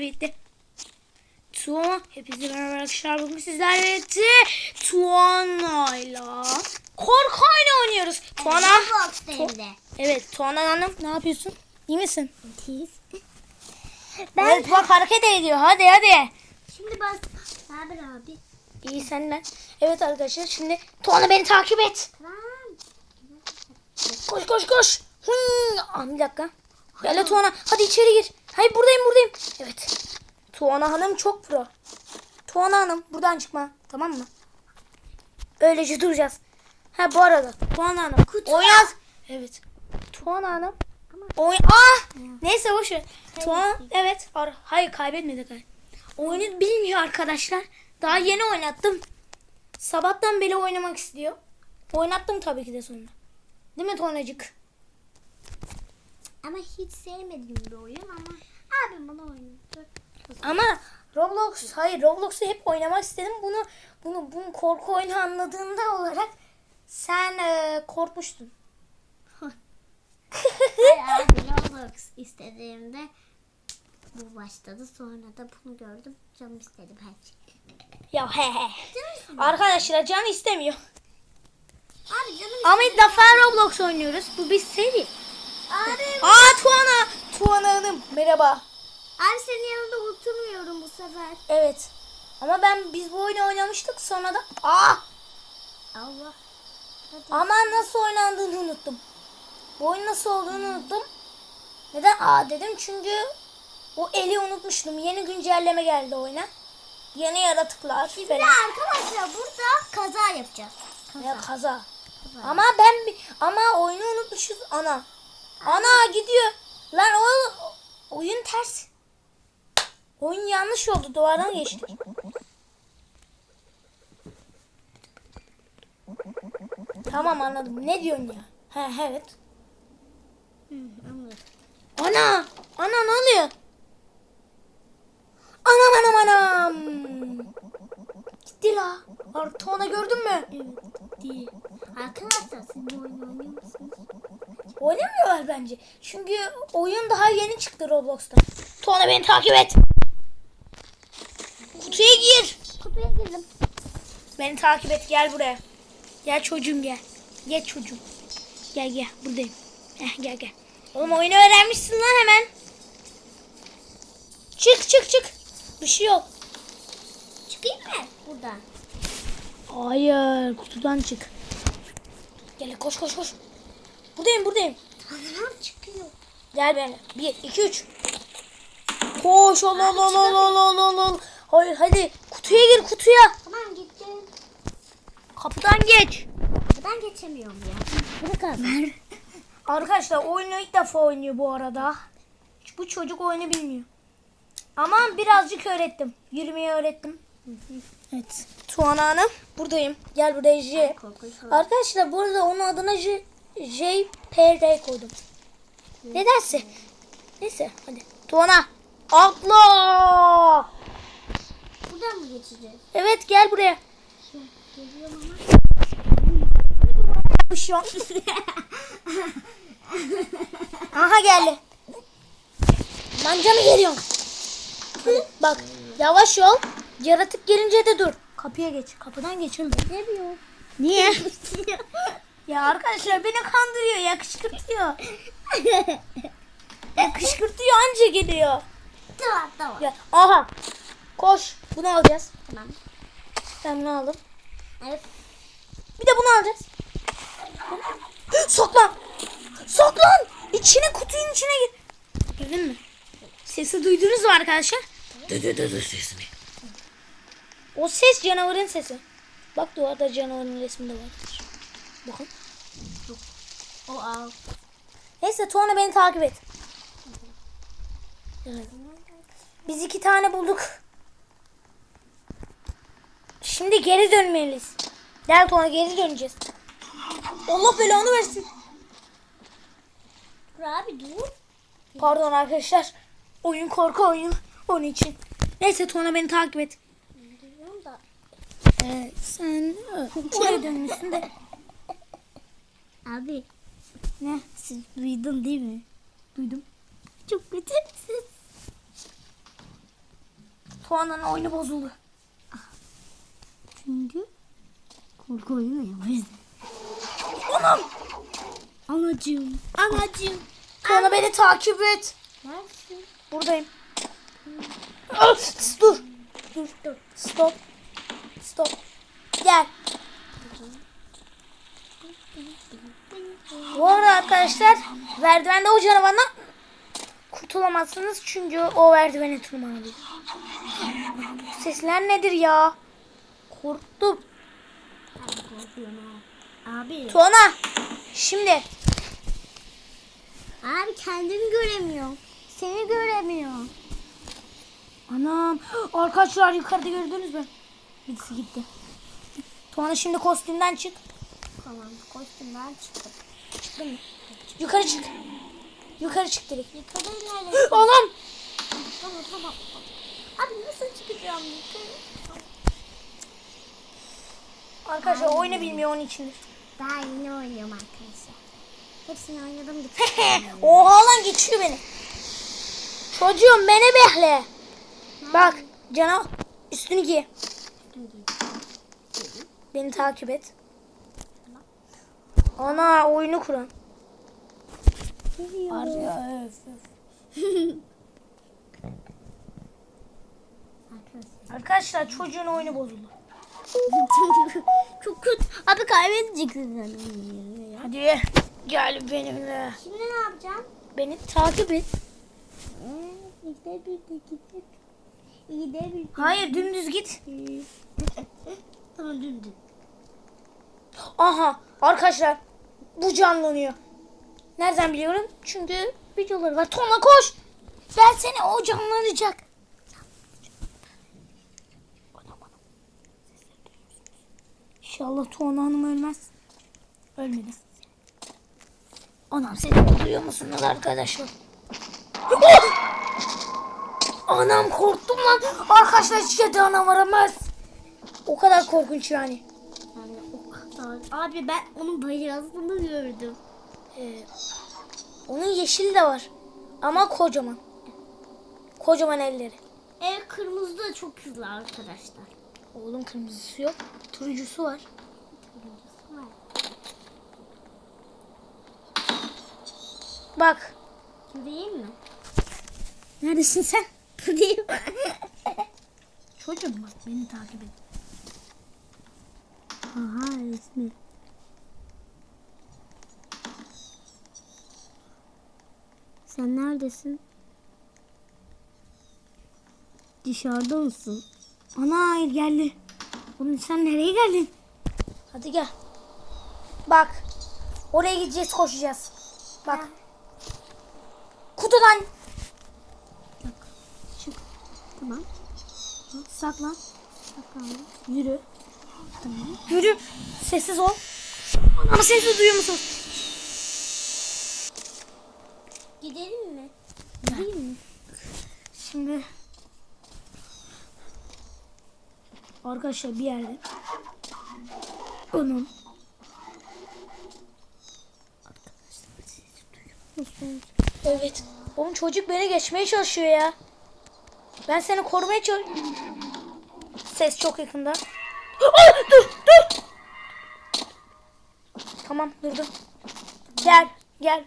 birlikte. Tuana hepinize merhaba arkadaşlar. Bugün sizlerle birlikte Tuana'yla korku oyunu oynuyoruz. Tuana. Evet Tuana Hanım ne yapıyorsun? İyi misin? Ben Evet bak hareket ediyor. Hadi hadi. şimdi bas. Haber abi? İyi senden. Evet arkadaşlar şimdi Tuana beni takip et. Tamam. Koş koş koş. Hımm. Aa, bir dakika. Gel Tuana. Hadi içeri gir. Hayır buradayım buradayım. Evet. Tuana Hanım çok pro. Tuana Hanım buradan çıkma. Tamam mı? Öylece duracağız. Ha bu arada Tuana Hanım. Oynaz. Evet. Tuana Hanım. Oyn ah! Neyse boş ver. Tuana evet. Hayır kaybetmedik. hayır. Oyunu bilmiyor arkadaşlar. Daha yeni oynattım. Sabahtan beri oynamak istiyor. Oynattım tabii ki de sonra. Değil mi Tuanacık? Ama hiç sevmediğim bir oyun ama abim bana oynattı. Ama Roblox hayır Roblox'u hep oynamak istedim. Bunu bunu bunu korku oyunu anladığında olarak sen e, korkmuştun. Hayır abi Roblox istediğimde bu başladı. Sonra da bunu gördüm. Canım istedi belki. Ya he he. Arkadaşlar can istemiyor. Abi canım Ama ilk defa Roblox oynuyoruz. Bu bir seri. Abi, Aa Tuana. Tuana Hanım merhaba. abi senin yanında oturmuyorum bu sefer. Evet. Ama ben biz bu oyunu oynamıştık sonra da aa Allah. Hadi. ama nasıl oynandığını unuttum. Bu oyun nasıl olduğunu unuttum. Neden aa dedim çünkü o eli unutmuştum. Yeni güncelleme geldi oyuna. Yeni yaratıklar Şimdi falan. arkadaşlar burada kaza yapacağız. Kaza. Ya kaza. kaza. Ama ben ama oyunu unutmuşuz ana. Ana gidiyor. Lan o oyun ters. Oyun yanlış oldu. Duvardan geçtik. Tamam anladım. Ne diyorsun ya? Ha evet. Hı, anladım. Ana! Ana ne oluyor? Anam anam anam. Gitti la. Artı ona gördün mü? Değil. Arkadaşlar siz bu oyunu oynuyor musunuz? Oynamıyorlar bence. Çünkü oyun daha yeni çıktı Roblox'ta. Tuana beni takip et. Kutuya gir. Kutuya girdim. Beni takip et gel buraya. Gel çocuğum gel. Gel çocuğum. Gel gel buradayım. Heh, gel gel. Oğlum oyunu öğrenmişsin lan hemen. Çık çık çık. Bir şey yok. Çıkayım mı buradan? Hayır kutudan çık. Gel koş koş koş. Buradayım buradayım. Tamam çıkıyor. Gel benimle. Bir, iki, üç. Koş ol ol ol ol ol ol ol ol. Hayır hadi kutuya gir kutuya. Tamam gittim. Kapıdan geç. Buradan geçemiyorum ya. Bırak abi. Arkadaşlar oyunu ilk defa oynuyor bu arada. Bu çocuk oyunu bilmiyor. Ama birazcık öğrettim. Yürümeyi öğrettim. Evet. Tuana Hanım buradayım. Gel buraya J. Arkadaşlar burada onun adına J, JPR koydum. Nedense. Neyse hadi. Tuana atla. Buradan mı geçeceğiz? Evet gel buraya. Geliyorum an. Aha geldi. Manca mı geliyorsun? Hadi, bak yavaş ol. Yaratık gelince de dur. Kapıya geç. Kapıdan geçin. ama. Geliyor. Niye? ya arkadaşlar beni kandırıyor ya kışkırtıyor. ya kışkırtıyor anca geliyor. tamam tamam. Ya, aha. Koş. Bunu alacağız. Tamam. Ben bunu aldım. Evet. Bir de bunu alacağız. Saklan. Saklan. İçine kutunun içine gir. Gördün mü? Sesi duydunuz mu arkadaşlar? Dudu dudu sesini. O ses canavarın sesi. Bak duvarda canavarın resmi de var. Bakın. O al. Neyse Tuana beni takip et. Evet. Biz iki tane bulduk. Şimdi geri dönmeliyiz. Gel Tuana geri döneceğiz. Allah belanı versin. Dur abi dur. Pardon arkadaşlar. Oyun korku oyunu. Onun için. Neyse Tuana beni takip et. Da. Ee, sen oraya dönmüşsün de. Abi Ne? siz duydun değil mi? Duydum. Çok kötü ses. Tuana'nın oyunu bozuldu. Çünkü korku oyunu ya o yüzden. Anam. Anacığım. Anacığım. Tuana beni takip et. Neredesin? Buradayım. Ah, dur. Dur dur. Stop. Stop. Gel. Bu arada arkadaşlar merdivende o canavardan kurtulamazsınız çünkü o merdivene tırmanıyor. Bu Sesler nedir ya? Korktum. Abi. Tuana şimdi Abi kendimi göremiyorum. Seni göremiyorum. Anam arkadaşlar yukarıda gördünüz mü? Birisi gitti. Tuana şimdi kostümden çık. Tamam kostümden çıktım. Çıktın mı? Yukarı çık. Yukarı çık direkt. Yukarı nerede? Anam. tamam tamam. Abi nasıl çıkacağım yukarı? Arkadaşlar oyunu bilmiyor onun içindir. Daha yeni oynuyorum arkadaşlar. Hepsini oynadım da. Oha lan geçiyor beni. Çocuğum beni bekle. Bak cana üstünü giy. Beni takip et. Ana oyunu kuran. Ar- öf, öf. Arkadaşlar. Çocuğun oyunu bozuldu. Çok kötü. Abi kaybedeceksin. Hadi gel benimle. Şimdi ne yapacağım? Beni takip et. Gidebildik. Hayır dümdüz git. Tamam dümdüz. Aha arkadaşlar bu canlanıyor. Nereden biliyorum? Çünkü videoları var. Toma koş. Gelsene o canlanacak. İnşallah Tuana Hanım ölmez. Ölmedi. Anam seni duyuyor musunuz arkadaşlar? Oh! Anam korktum lan. Arkadaşlar hiç ana varamaz. O kadar korkunç yani. Abi ben onun bacağını gördüm. Ee, onun yeşili de var. Ama kocaman. Kocaman elleri. Ev kırmızı da çok hızlı arkadaşlar. Oğlum kırmızısı yok. Turuncusu var. Kırmızısı var. Bak. Değil mi? Neredesin sen? Buradayım. Çocuğum bak beni takip et. Aha resmi. Sen neredesin? Dışarıda mısın? Ana hayır geldi. Oğlum sen nereye geldin? Hadi gel. Bak. Oraya gideceğiz koşacağız. Bak. Kutudan. Çık. Tamam. Saklan. Bakalım. Yürü. Yürü. Sessiz ol. Ama sesi duyuyor musun? Gidelim mi? Değil mi? Şimdi arkadaşlar bir yerde onun Evet. Oğlum çocuk beni geçmeye çalışıyor ya. Ben seni korumaya çalışıyorum. Ses çok yakında. Aa, dur dur. Tamam durdum. Gel gel.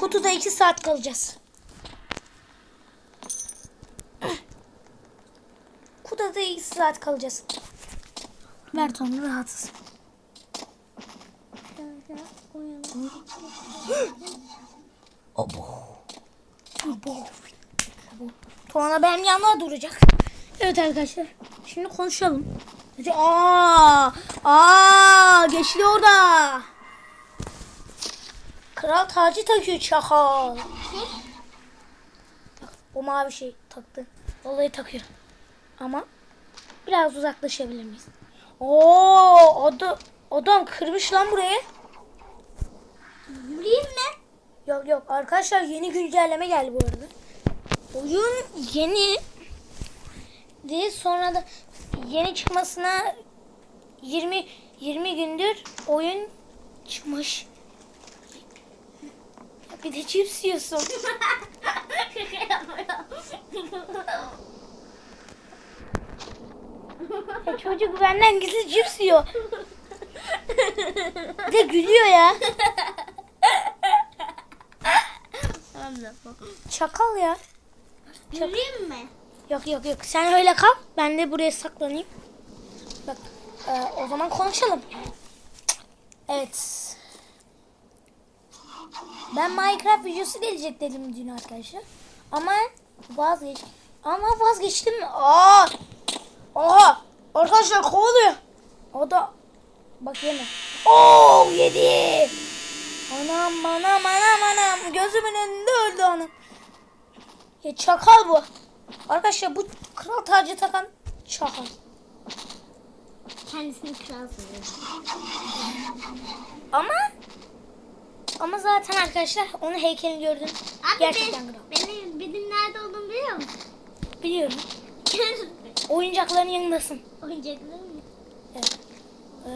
Kutuda iki saat kalacağız. Kutuda iki saat kalacağız. Mert onu rahatsız. Abo. Abo. Abo. Tuana benim yanımda duracak. Evet arkadaşlar. Şimdi konuşalım. Aa, aa geçti orada. Kral tacı takıyor çakal. Bak, o mavi şey taktı. Vallahi takıyor. Ama biraz uzaklaşabilir miyiz? Oo, adam, adam kırmış lan burayı. Yürüyeyim mi? Yok yok arkadaşlar yeni güncelleme geldi bu arada. Oyun yeni değil sonra da yeni çıkmasına 20 20 gündür oyun çıkmış. Bir de cips yiyorsun. Ya çocuk benden gizli cips yiyor. Bir de gülüyor ya. Çakal ya. Güleyim mi? Yok yok yok. Sen öyle kal. Ben de buraya saklanayım. Bak e, o zaman konuşalım. Evet. Ben Minecraft videosu gelecek dedim dün arkadaşlar. Ama vazgeç. Ama vazgeçtim. Aa! Oha! Arkadaşlar kovalıyor. O da bak yeme. Oo yedi. Anam anam anam anam. Gözümün önünde öldü anam. Ya çakal bu. Arkadaşlar bu kral tacı takan çakal. Kendisini kral sanıyor. Ama ama zaten arkadaşlar onun heykelini gördüm. Abi Gerçekten ben, kral. benim, benim nerede olduğumu biliyor musun? Biliyorum. Oyuncakların yanındasın. Oyuncaklarım mı? Evet. Ee,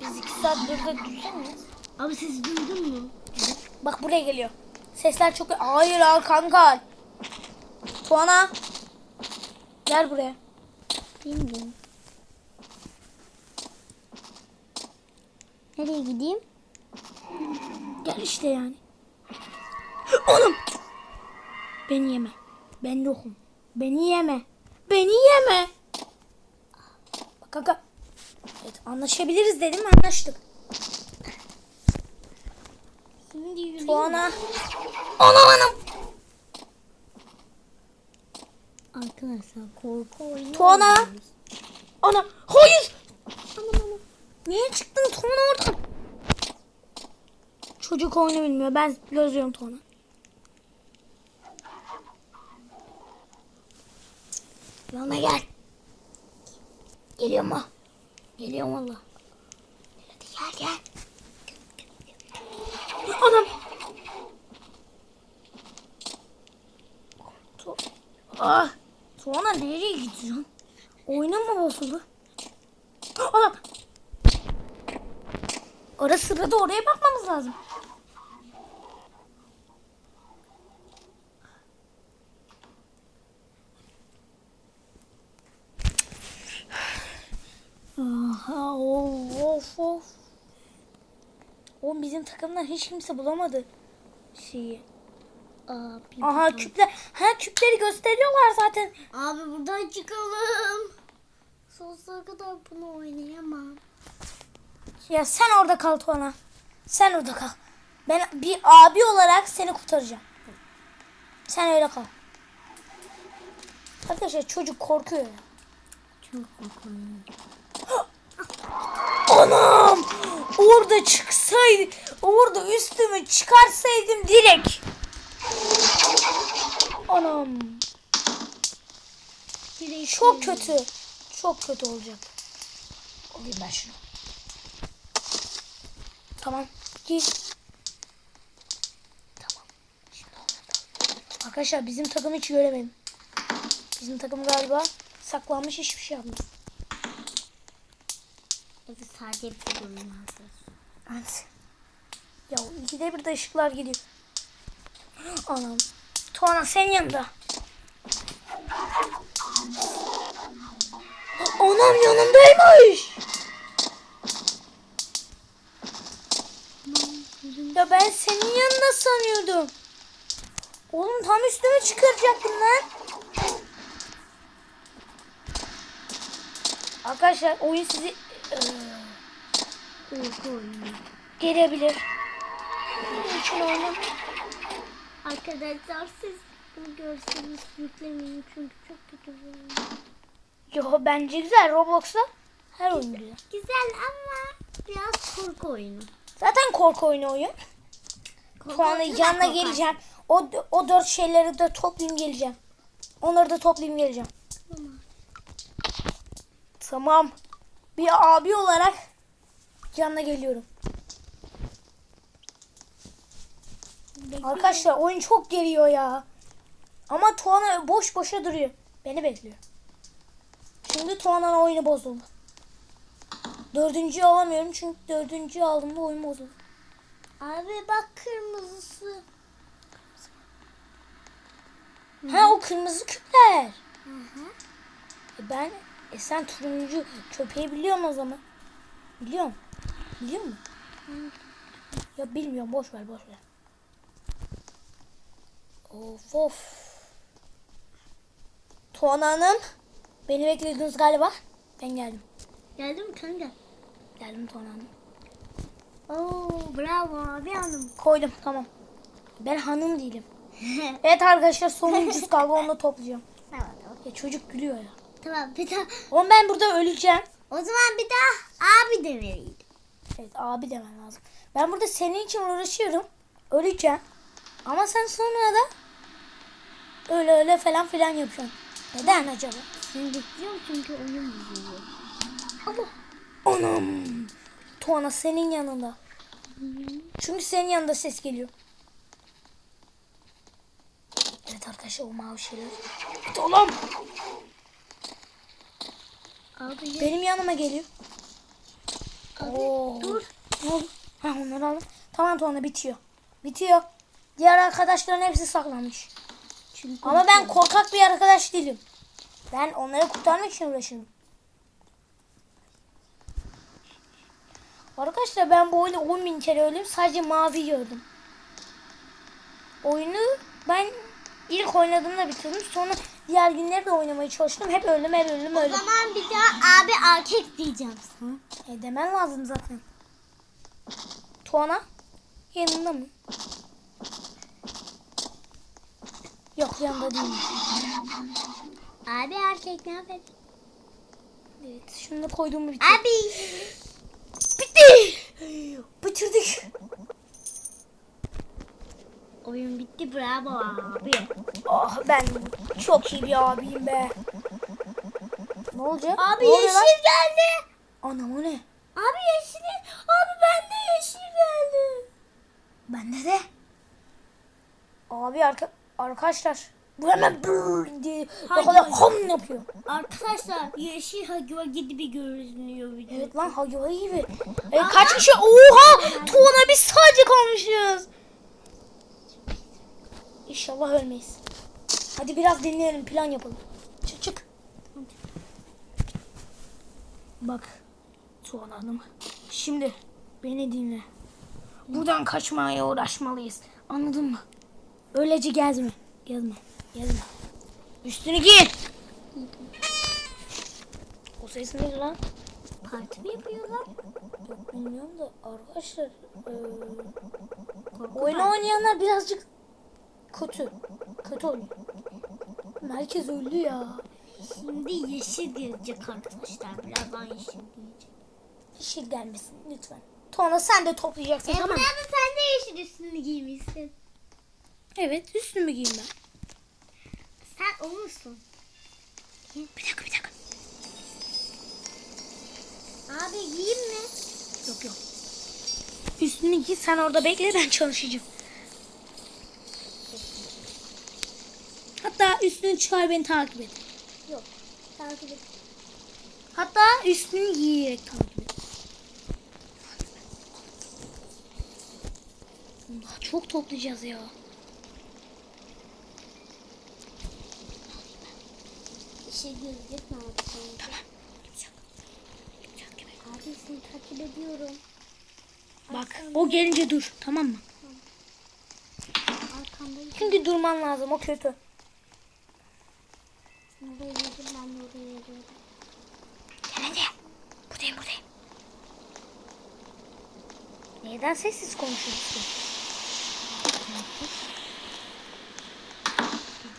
biz iki saat burada duracak mıyız? Abi siz duydun mu? Bak buraya geliyor. Sesler çok... Hayır al kanka. Tuana. Gel buraya. Bilmiyorum. Nereye gideyim? Gel işte yani. Oğlum. Beni yeme. Ben yokum. Beni yeme. Beni yeme. Kanka. Evet anlaşabiliriz dedim anlaştık. Şimdi yürüyeyim. Tuana. Anam anam. Arkadaşlar korku oyunu Tuana. Ana. Hayır. Aman aman. Niye çıktın Tuana oradan? Çocuk oyunu bilmiyor. Ben gözlüyorum Tuana. Yanına gel. Geliyor mu? Geliyor valla. Hadi gel gel. Anam. Tu ah. Tuana nereye gidiyorsun? Oyunun mu bozuldu? Anam. Ara sırada oraya bakmamız lazım. Aha, of. Oğlum bizim takımdan hiç kimse bulamadı şeyi. Aa, bir Aha küpler. Ha küpleri gösteriyorlar zaten. Abi buradan çıkalım. Sonsuza kadar bunu oynayamam. Ya sen orada kal Tuana. Sen orada kal. Ben bir abi olarak seni kurtaracağım. Sen öyle kal. Arkadaşlar çocuk korkuyor ya. Çok korkuyorum. Anam! Orada çıksaydı, orada üstümü çıkarsaydım direkt. Anam. Çok kötü. Çok kötü olacak. Alayım ben şunu. Tamam. Giy. Tamam. Arkadaşlar bizim takımı hiç göremedim. Bizim takım galiba saklanmış hiçbir şey yapmıyor. Evet sadece bir durum hazır. Ya ikide bir de ışıklar gidiyor. Anam. Tuana senin yanında. Anam yanındaymış. Ya ben senin yanında sanıyordum. Oğlum tam üstüme çıkaracaktım lan. Arkadaşlar oyun sizi. Gelebilir. Bunun için oynam. Arkadaşlar siz bunu görseniz yüklemeyin çünkü çok kötü bir oyun. Yo bence güzel Roblox'ta her oyun güzel. Güzel ama biraz korku oyunu. Zaten korku oyunu oyun. Sonra yanına geleceğim. O, o dört şeyleri de toplayayım geleceğim. Onları da toplayayım geleceğim. Tamam. Tamam. Bir abi olarak yanına geliyorum. Arkadaşlar oyun çok geliyor ya. Ama Tuana boş boşa duruyor. Beni bekliyor. Şimdi Tuana'nın oyunu bozuldu. Dördüncüyü alamıyorum çünkü dördüncüyü aldığımda oyun bozuldu. Abi bak kırmızısı. Ha o kırmızı küpler. Hı hı. E ben e sen turuncu köpeği biliyorsun o zaman. Biliyorum. Biliyor musun? Ya bilmiyorum boş ver boş ver. Of of. Tuana Hanım. Beni beklediniz galiba. Ben geldim. Geldin mi kanka? Geldim Tuana Hanım. Oo bravo abi hanım. Koydum tamam. Ben hanım değilim. Evet arkadaşlar sonuncusu kaldı onu da toplayacağım. tamam tamam. Ya çocuk gülüyor ya. Tamam bir daha. Oğlum ben burada öleceğim. O zaman bir daha abi demeliydim. Evet abi demen lazım. Ben burada senin için uğraşıyorum. Öleceğim. Ama sen sonra da öyle öyle falan filan yapıyorsun. Neden acaba? Seni bekliyorum çünkü oyun bozuyor. Ama anam. Tuana senin yanında. Çünkü senin yanında ses geliyor. Evet arkadaşlar o mavi şeyler. Hadi oğlum. Abi. Benim yanıma geliyor. Abi Oo. dur. Ha onları aldım. Tamam Tuana bitiyor. Bitiyor. Diğer arkadaşların hepsi saklanmış. Çünkü Ama ben korkak bir arkadaş değilim. Ben onları kurtarmak için uğraşıyorum. Arkadaşlar ben bu oyunu 10 bin kere öldüm. Sadece mavi gördüm. Oyunu ben ilk oynadığımda bitirdim. Sonra diğer günleri de oynamaya çalıştım. Hep öldüm, hep öldüm, o öldüm. zaman bir daha abi erkek diyeceğim sana. E demen lazım zaten. Tuana yanında mı? Yok yanında değilmiş. Abi erkek ne haber? Evet, şimdi koyduğumu bitir. Abi. Bitti. Bitirdik. Oyun bitti bravo abi. Ah ben çok iyi bir abiyim be. Ne olacak? Abi Ne oluyor lan? yeşil geldi. Anam o ne? Abi yeşil. Abi bende yeşil geldi. Bende de. Abi arka, arkadaşlar. Bu hemen brrr diye hayır. hom yapıyor. Arkadaşlar yeşil hagiva gibi görünüyor video. Evet lan hayvan gibi. E, kaç kişi? Oha! Tuğla biz sadece kalmışız. İnşallah ölmeyiz. Hadi biraz dinleyelim plan yapalım. Çık çık. Bak Tuğla Hanım. Şimdi beni dinle. Buradan kaçmaya uğraşmalıyız. Anladın mı? Öylece gezme. Gezme. Gezme. Üstünü giy. O ses neydi lan? Parti mi yapıyorlar? Bilmiyorum da arkadaşlar eee oyunu oynayanlar birazcık kötü. Kötü oynuyor. Herkes öldü ya. Şimdi yeşil gelecek arkadaşlar. Birazdan yeşil gelecek. Yeşil gelmesin lütfen. Tuana sen de toplayacaksın tamam mı? Abi sen de yeşil üstünü giymişsin. Evet üstümü giyeyim ben. Sen o musun? Bir dakika bir dakika. Abi giyeyim mi? Yok yok. Üstünü giy sen orada bekle ben çalışacağım. Hatta üstünü çıkar beni takip et. Yok. Takip et. Hatta üstünü giyerek takip et. Allah, çok toplayacağız ya. Yeşil gelecek mi abi sence? Abi seni takip ediyorum. Bak o gelince dur tamam mı? Arkamdayım. Çünkü durman lazım o kötü. Sen oraya yürüdün ben de oraya yürüyorum. Gel hadi. Buradayım buradayım. Neden sessiz konuşuyorsun?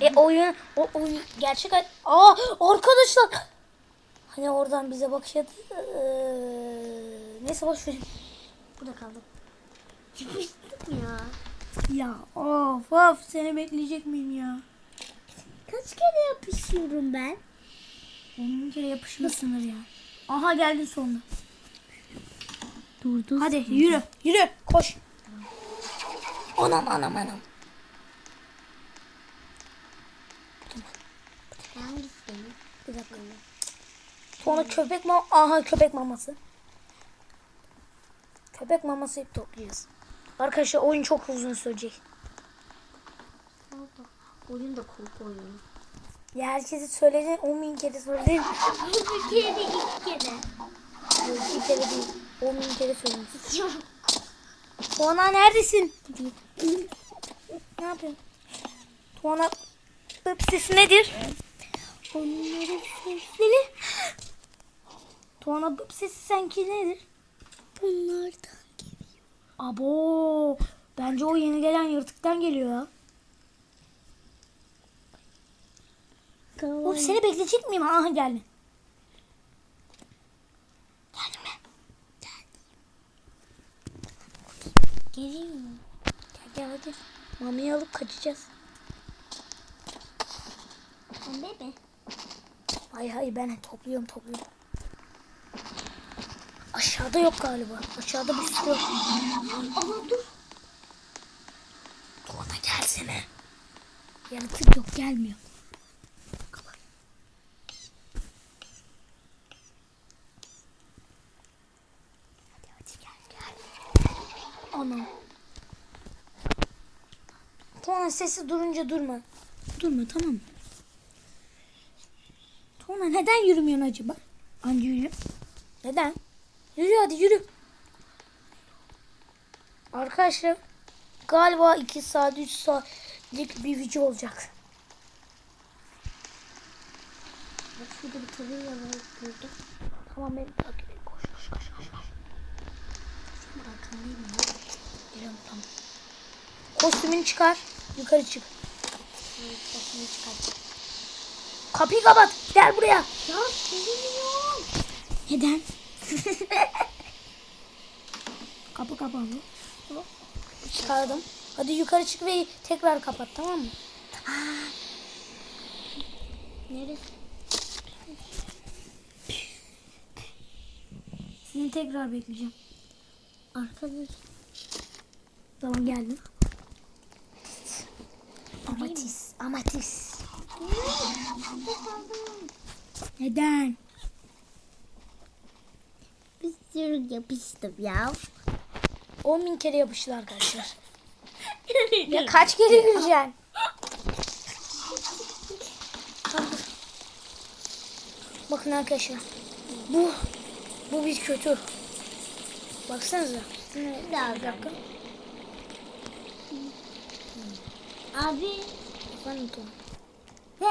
E oyun, o oyun gerçek Aa arkadaşlar. Hani oradan bize bakıyordu. Ee, neyse boş verin. Burada kaldım. Ya. Ya of of seni bekleyecek miyim ya? Kaç kere yapışıyorum ben? Onun kere yapışma sınır ya. Aha geldin sonunda. Durdu. Hadi yürü yürü koş. Anam anam anam. Sonra köpek mama... Aha köpek maması. Köpek maması hep toplayacağız. Arkadaşlar oyun çok uzun sürecek. Oyun da korku oyunu. Ya herkese söyledi 10 bin kere söyledi. Bir kere iki kere. Yok, kere değil 10 bin kere söylemiş. Tuana neredesin? ne yapıyorsun? Tuana bıp sesi nedir? Onların sesleri. Tuana bıp sesi sanki nedir? Bunlardan. Abo. Bence o yeni gelen yırtıktan geliyor ya. Oğlum seni bekleyecek miyim? Aha. Geldi Geliyor mu? Gel gel hadi. Mamiyi alıp kaçacağız. Pembe mi? Hay hay ben topluyorum topluyorum. Aşağıda yok galiba. Aşağıda bir sürü yok. Ama dur. Tuana gelsene. Yaratık yok gelmiyor. Kapat. Hadi hadi gel gel. Ana. Tuana sesi durunca durma. Durma tamam mı? Tuana neden yürümüyorsun acaba? Anca yürü. Neden? Yürü hadi yürü. Arkadaşlar galiba 2 saat 3 saatlik bir video olacak. Bak şurada bir tabela var gördüm. Tamam beni takip et. Koş koş koş koş. koş. Arkandayım ya. Geliyorum tamam. Kostümünü çıkar. Yukarı çık. Kapıyı kapat. Gel buraya. Ya sevmiyorum. Neden? Kapı kapalı. Çıkardım. Hadi yukarı çık ve tekrar kapat tamam mı? Neresi? Seni tekrar bekleyeceğim. Arkadaş. Tamam geldim. Amatis. Amatis. Neden? Bir sürü yapıştım ya. 10 bin kere yapıştı arkadaşlar. ya kaç kere güleceksin? Bakın arkadaşlar. Bu bu bir kötü. Baksanıza. Bir dakika. Abi. Efendim. He,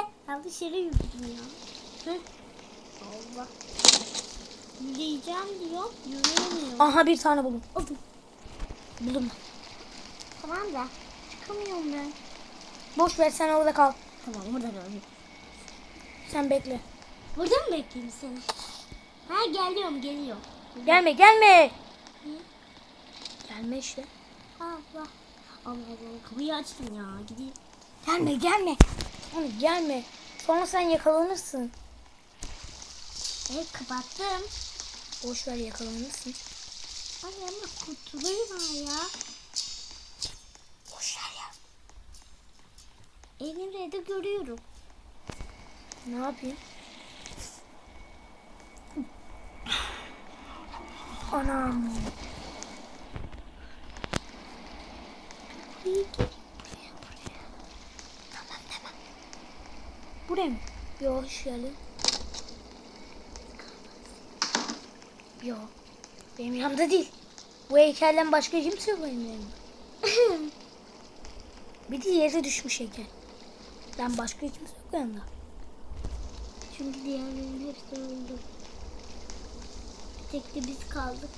yere yürüdüm ya. Hı? Allah. Yürüyeceğim diyor. Yürüyemiyorum. Aha bir tane buldum. Oğlum, Buldum. Tamam da çıkamıyorum ben. Boş ver sen orada kal. Tamam burada böyle. Sen bekle. Burada mı bekleyeyim seni? Ha geliyorum geliyor. Gelme gelme. Gelme işte. Allah. Allah kapıyı açtın ya gideyim. Gelme gelme. Oğlum gelme. Sonra sen yakalanırsın. Evet kapattım. Boş ver yakalanırsın. Ay ama kutuları ya. Boş ver ya. Elimde de görüyorum. Ne yapayım? Anam. İyi ki. Tamam tamam. Buraya mı? Yok geldin. Yok. Benim yanımda değil. Bu heykelden başka kimse yok benim yanımda. Bir de yere düşmüş heykel. Ben başka kimse yok yanımda. Çünkü diğerlerinin hepsi öldü. Bir tek de biz kaldık.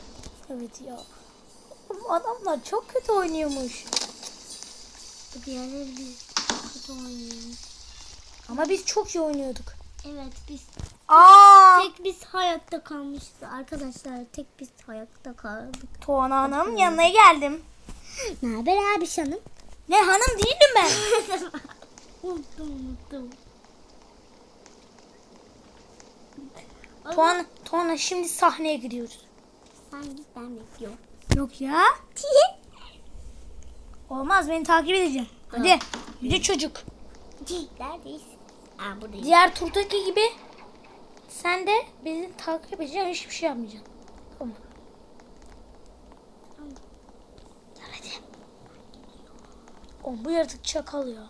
Evet ya. Adamlar çok kötü oynuyormuş. Diğerleri biz kötü oynuyoruz. Ama biz çok iyi oynuyorduk. Evet biz Aa! tek biz hayatta kalmışız arkadaşlar. Tek biz hayatta kaldık. Tuana Hanım yanına geldim. Ne haber abi şanım? Ne hanım değilim ben. unuttum unuttum. Tuana, Tuana şimdi sahneye gidiyoruz. Sen git ben bekliyorum. Yok ya. Olmaz beni takip edeceksin. Hadi. Bir de çocuk. Neredeyiz? Aa buradayız. Diğer turdaki gibi sen de bizi takip edeceksin. Hiçbir şey yapmayacaksın. Tamam. Gel hadi. Oğlum bu yaratık çakal ya.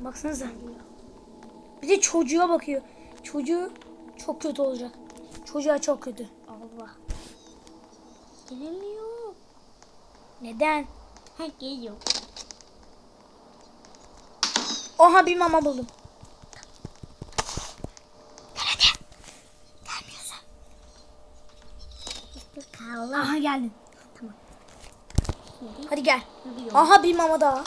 Baksanıza. Bir de çocuğa bakıyor. Çocuğu çok kötü olacak. Çocuğa çok kötü. Allah. Gelemiyor. Neden? Geliyor. Oha bir mama buldum. Kaldı. Aha geldin. Şimdi Hadi gel. yürüyor. Aha bir mama daha.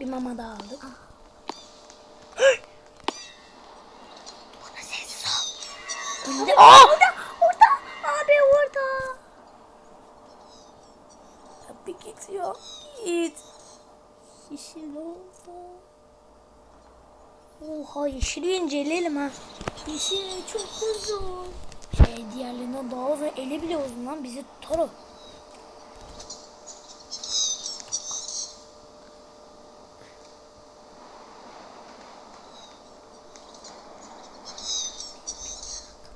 Bir mama daha aldık. Önde. Aa! Orada, orada. Abi orada. Git ya. Git. Yeşil oldu. Oha yeşili inceleyelim ha. Yeşil çok uzun. Şey diğerlerinden daha uzun. Eli bile uzun lan. Bizi tutar o.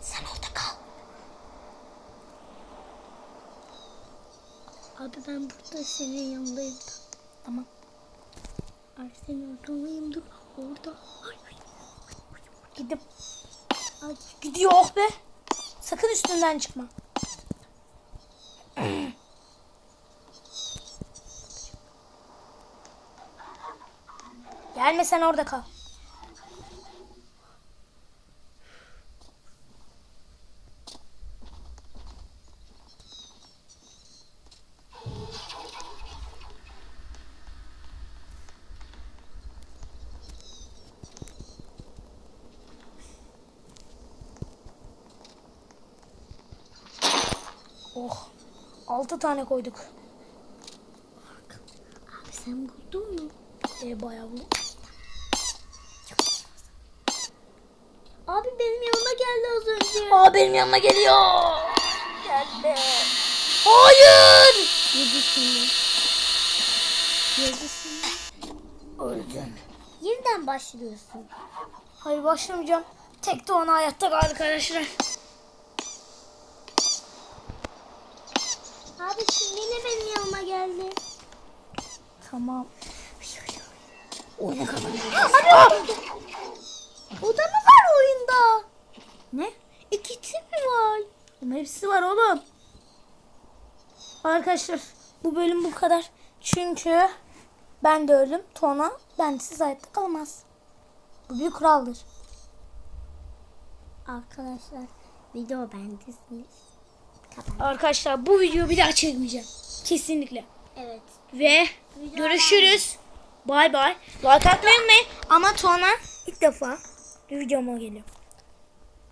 Sen orada kal. Abi ben burada senin yanındayım. Tamam. Abi senin ortadayım dur. Orada. Ay, ay. Gidip. Ay, gidiyor oh be. Sakın üstünden çıkma. Gelme sen orada kal. 6 tane koyduk. Abi sen buldun mu? Ee, bayağı buldum. Abi benim yanıma geldi az önce. Aa benim yanıma geliyor. Geldi. Hayır. Yedi seni. Yedi seni. Öldüm. Yeniden başlıyorsun. Hayır başlamayacağım. Tek de ona hayatta kaldık arkadaşlar. Tamam. Oyunu kazanacağız. Abi o da mı var oyunda? Ne? İkisi mi var? Bunun hepsi var oğlum. Arkadaşlar bu bölüm bu kadar. Çünkü ben de öldüm. Tona bensiz hayatta kalamaz. Bu bir kuraldır. Arkadaşlar video bendesiniz. Kapat. Arkadaşlar bu videoyu bir daha çekmeyeceğim. Kesinlikle. Evet. Ve görüşürüz. Bay bay. Like atmayı unutmayın. Ama Tuana ilk defa videoma geliyor.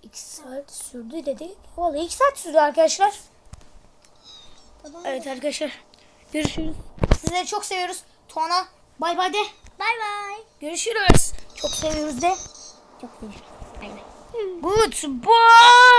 2 saat sürdü dedi. Vallahi 2 saat sürdü arkadaşlar. Tamam. Evet arkadaşlar. Görüşürüz. Sizleri çok seviyoruz. Tuana bay bay de. Bay bay. Görüşürüz. Çok seviyoruz de. Çok seviyorum. Bay bay. Goodbye.